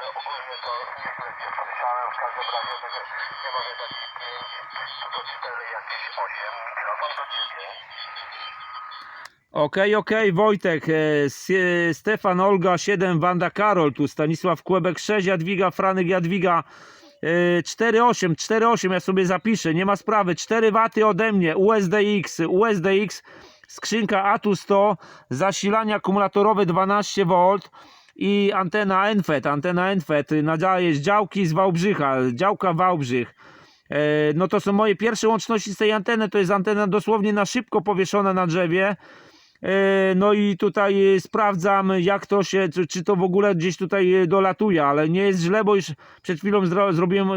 ale ogólnie to nieźle cię słyszałem. W każdym razie nie, nie mogę dać ci 5, tylko 4, jakieś 8. Mikrofon do ciebie. Okej, okej, Wojtek, e, e, Stefan, Olga 7, Wanda Karol, tu Stanisław Kłebek 6, Jadwiga, Franek, Jadwiga e, 4,8, 4,8 ja sobie zapiszę, nie ma sprawy, 4 waty ode mnie, USDX, USDX, skrzynka ATU 100, zasilanie akumulatorowe 12V i antena ENFET, antena ENFET, nadaje z działki z Wałbrzycha, działka Wałbrzych. E, No to są moje pierwsze łączności z tej anteny, to jest antena dosłownie na szybko powieszona na drzewie. E, No i tutaj e, sprawdzam, jak to się, czy, to w ogóle gdzieś tutaj e, dolatuje, ale nie jest źle, bo już przed chwilą zro, zrobiłem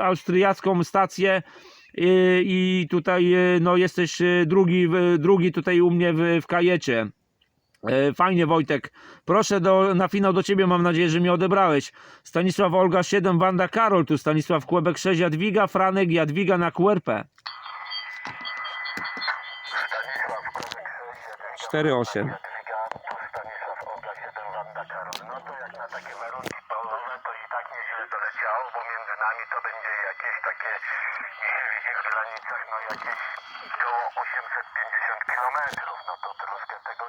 austriacką stację i tutaj no, jesteś drugi, drugi tutaj u mnie w, w kajecie. E, Fajnie Wojtek, proszę do, na finał do Ciebie, mam nadzieję, że mnie odebrałeś. Stanisław Olga 7, Wanda Karol, tu Stanisław Kłebek 6, Jadwiga, Franek, Jadwiga na QRP. Stanisław Kowek 6, 4-8. Jadwiga, tu Stanisław Oga 7, Wanda Karol. No to jak na takie warunki polowe, to i tak nieźle doleciało, bo między nami to będzie jakieś takie, nie wiem, w jakich granicach, no jakieś około 850 kilometrów, no to troszkę tego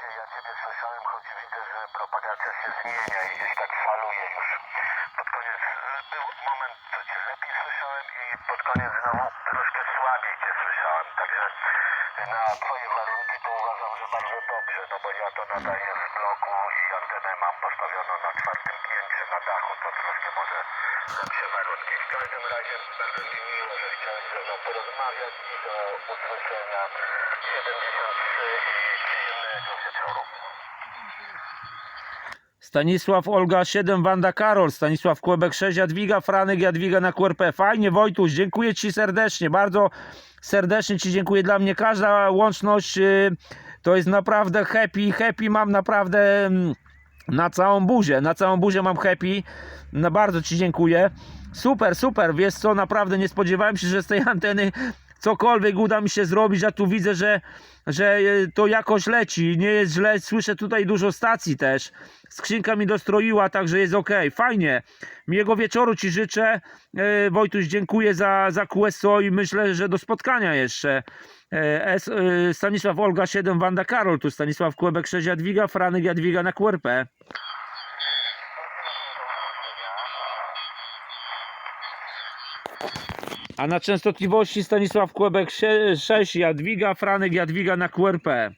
ja Ciebie słyszałem, choć widzę, że propagacja się zmienia i gdzieś tak faluje już. Pod koniec y, był moment, co Cię lepiej słyszałem i pod koniec znowu troszkę słabiej Cię słyszałem. Także na Twoje że bardzo dobrze, no bo ja to nadaję w bloku i antenę mam postawioną na czwartym piętrze na dachu, to troszkę może lepsze warunki. W każdym razie bardzo mi miło, że chciałeś ze mną porozmawiać i do usłyszenia 73 i przyjemnego wieczoru. Stanisław Olga 7, Wanda Karol, Stanisław Kłebek 6, Jadwiga, Franek, Jadwiga na QRP. Fajnie Wojtuś, dziękuję Ci serdecznie, bardzo serdecznie Ci dziękuję. Dla mnie każda łączność y, to jest naprawdę happy, happy mam naprawdę mm, na całą buzię, na całą buzię mam happy. No bardzo Ci dziękuję. Super, super, wiesz co, naprawdę nie spodziewałem się, że z tej anteny cokolwiek uda mi się zrobić, a tu widzę, że, że e, to jakoś leci, nie jest źle, słyszę tutaj dużo stacji też, skrzynka mi dostroiła, także jest ok, fajnie, miłego wieczoru Ci życzę, e, Wojtuś dziękuję za, za QSO i myślę, że do spotkania jeszcze. E, e, Stanisław Olga 7, Wanda Karol, tu Stanisław Kłebek 6, Jadwiga, Franek Jadwiga na QRP. A na częstotliwości Stanisław Kłebek 6, Jadwiga, Franek Jadwiga na QRP.